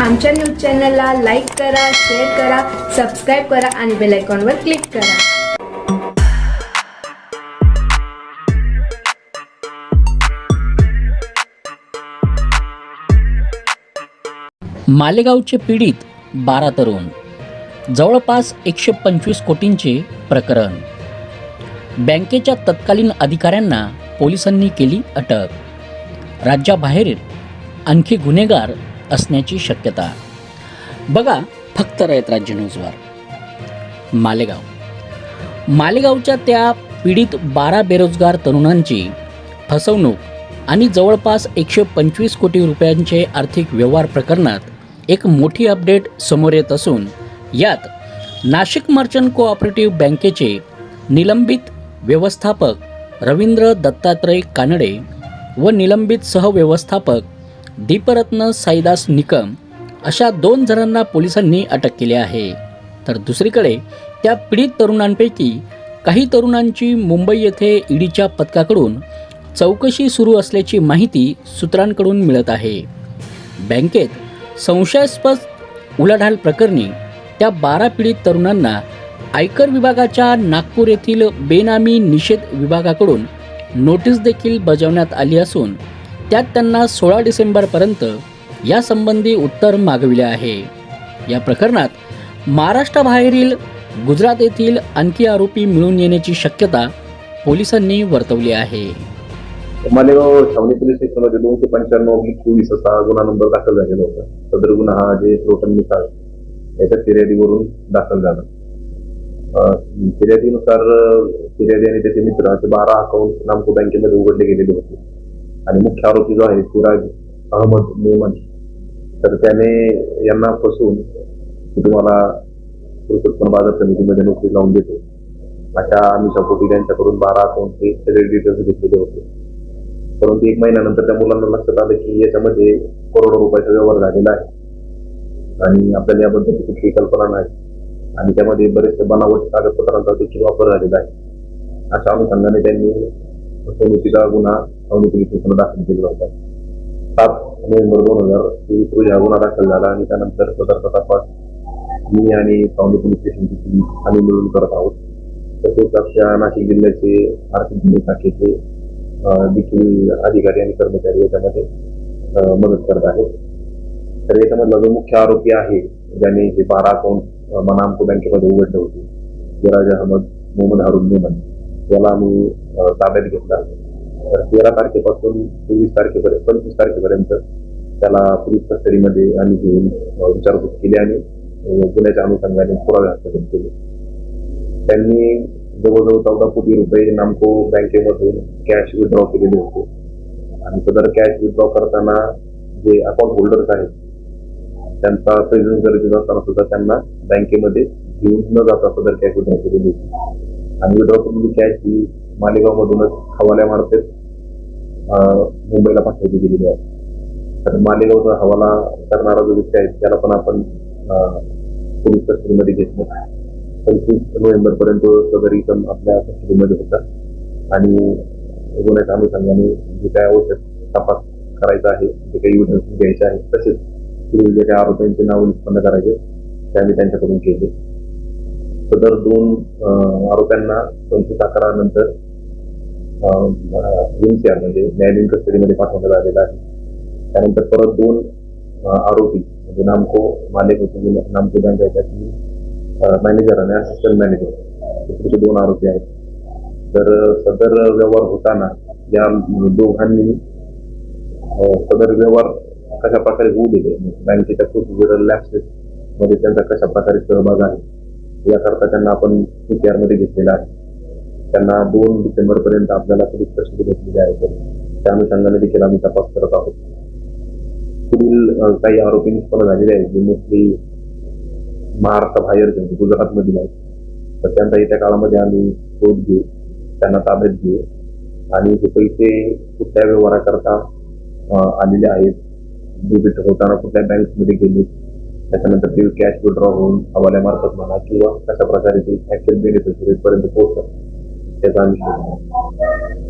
आमच्या न्यूज चॅनलला लाईक करा शेअर करा सबस्क्राईब करा आणि बेल आयकॉनवर क्लिक करा. मालेगावचे पीडित बारा तरुण जवळपास एकशे पंचवीस कोटींचे प्रकरण. बँकेच्या तत्कालीन अधिकाऱ्यांना पोलिसांनी केली अटक. राज्याबाहेर आणखी गुन्हेगार असण्याची शक्यता. बघा फक्त रयत राज्य न्यूजवर. मालेगाव. मालेगावच्या त्या पीडित बारा बेरोजगार तरुणांची फसवणूक आणि जवळपास एकशे पंचवीस कोटी रुपयांचे आर्थिक व्यवहार प्रकरणात एक मोठी अपडेट समोर येत असून यात नाशिक मर्चंट कोऑपरेटिव्ह बँकेचे निलंबित व्यवस्थापक रवींद्र दत्तात्रय कानडे व निलंबित सहव्यवस्थापक दीपरत्न साईदास निकम अशा दोन जणांना पोलिसांनी अटक केली आहे. तर दुसरीकडे त्या पीडित तरुणांपैकी काही तरुणांची मुंबई येथे ईडीच्या पथकाकडून चौकशी सुरू असल्याची माहिती सूत्रांकडून मिळत आहे. बँकेत संशयास्पद उलाढाल प्रकरणी त्या बारा पीडित तरुणांना आयकर विभागाच्या नागपूर येथील बेनामी निषेध विभागाकडून नोटीस देखील बजावण्यात आली असून त्यात त्यांना सोळा डिसेंबरपर्यंत यासंबंधी उत्तर मागविले आहे. या प्रकरणात महाराष्ट्राबाहेरील गुजरात येथील आणखी आरोपी मिळून येण्याची शक्यता पोलिसांनी वर्तवली आहे. मालेगाव छावणी पोलीस स्टेशनमध्ये दोनशे पंच्याण्णव चोवीस असा गुन्हा नंबर दाखल झालेला होता. सदर गुन्हा हा जे रोटन मिसाळ याच्या फिर्यादीवरून दाखल झाला. फिर्यादीनुसार फिर्यादी आणि त्याचे मित्र असे बारा अकाउंट नामको बँकेमध्ये उघडले गेलेले होते. आणि मुख्य आरोपी जो आहे सिराज अहमद मेमन. तर त्याने यांना फसवून तुम्हाला कृषी बाजार समितीमध्ये नोकरी लावून देतो. अशा आमिषापोटी त्यांच्याकडून बारा अकाउंटचे सगळे डिटेल्स घेतलेले होते. परंतु एक महिन्यानंतर त्या मुलांना लक्षात आलं की याच्यामध्ये करोडो रुपयाचा व्यवहार झालेला आहे. आणि आपल्याला याबद्दल कुठलीही कल्पना नाही. आणि त्यामध्ये बरेचसे बनावट कागदपत्रांचा देखील वापर झालेला आहे. अशा अनुषंगाने त्यांनी फसवणुकीचा गुन्हा छावणी पोलीस स्टेशनला दाखल केला होता सात नोव्हेंबर दोन हजार तेवीस रोजी हा गुन्हा दाखल झाला आणि त्यानंतर सदरचा तपास मी आणि छावणी पोलीस स्टेशनची टीम आम्ही मिळून करत आहोत तसेच अशा नाशिक जिल्ह्याचे आर्थिक गुन्हे शाखेचे देखील अधिकारी आणि कर्मचारी याच्यामध्ये मदत करत आहेत तर याच्यामधला जो मुख्य आरोपी आहे ज्याने हे बारा अकाउंट मनामको बँकेमध्ये उघडले होते सिराज अहमद मोहम्मद हारून मेमन याला आम्ही ताब्यात घेतला. तर तेरा तारखेपासून चोवीस तारखेपर्यंत पंचवीस तारखेपर्यंत त्याला पोलीस कस्टडीमध्ये आम्ही घेऊन विचारपूस केली आणि गुन्ह्याच्या अनुषंगाने पुरावे हस्तगत केले. त्यांनी जवळजवळ चौदा कोटी रुपये नामको बँकेमधून कॅश विड्रॉ केलेले होते. आणि सदर कॅश विड्रॉ करताना जे अकाउंट होल्डर्स आहेत त्यांचा प्रेझेन्स गरजेचा असताना सुद्धा त्यांना बँकेमध्ये घेऊन न जाता सदर कॅश विड्रॉ केलेली होती. आणि विड्रॉ केलेली कॅश ही मालेगावमधूनच हवाल्या मार्फत मुंबईला पाठवली गेलेली आहे. तर मालेगावचा हवाला करणारा जो व्यक्ती आहे त्याला पण आपण अं, पोलीस कस्टडीमध्ये घेतलं पंचवीस नोव्हेंबर पर्यंत सदर इथं आपल्या कस्टडीमध्ये होता. आणि गुन्ह्याच्या अनुषंगाने जे काय आवश्यक तपास करायचा आहे जे काही एव्हिडन्स घ्यायचे आहे तसेच पुढील जे काही आरोपींचे नाव निष्पन्न करायचे ते आम्ही त्यांच्याकडून केले. सदर दोन आरोप्यांना पंचवीस अकरा नंतर म्हणजे न्यायालयीन कस्टडीमध्ये पाठवण्यात आलेला आहे. त्यानंतर परत दोन आरोपी म्हणजे नामको मालिक होते नामको बँक आहे त्यातली मॅनेजर आणि असिस्टंट मॅनेजर दुसरे दोन आरोपी आहेत. तर सदर व्यवहार होताना या दोघांनी सदर व्यवहार कशा प्रकारे होऊ दिले? बँकेच्या प्रोसिजरल लॅप्सेस मध्ये त्यांचा कशा प्रकारे सहभाग आहे? याकरता त्यांना आपण केअरमध्ये घेतलेला आहे. त्यांना दोन डिसेंबर पर्यंत आपल्याला पोलीस कस्टडी घेतलेली आहे. तर त्या अनुषंगाने देखील आम्ही तपास करत आहोत. पुढील काही आरोपी निष्पन्न झालेले आहेत. जे मोस्टली महाराष्ट्राबाहेर त्यांचे गुजरातमधील आहेत. तर त्यांचा येत्या काळामध्ये आम्ही शोध घेऊ. त्यांना ताब्यात घेऊ. आणि हे पैसे कुठल्या व्यवहाराकरता आलेले आहेत डेबिट होताना कुठल्या बँकमध्ये गेले त्याच्यानंतर ते कॅश विड्रॉ होऊन हवाल्यामार्फत म्हणा किंवा कशा प्रकारे ते ऍक्च्युअल बेनिफिशरीज पर्यंत पोहोचतात त्याचा आम्ही शोध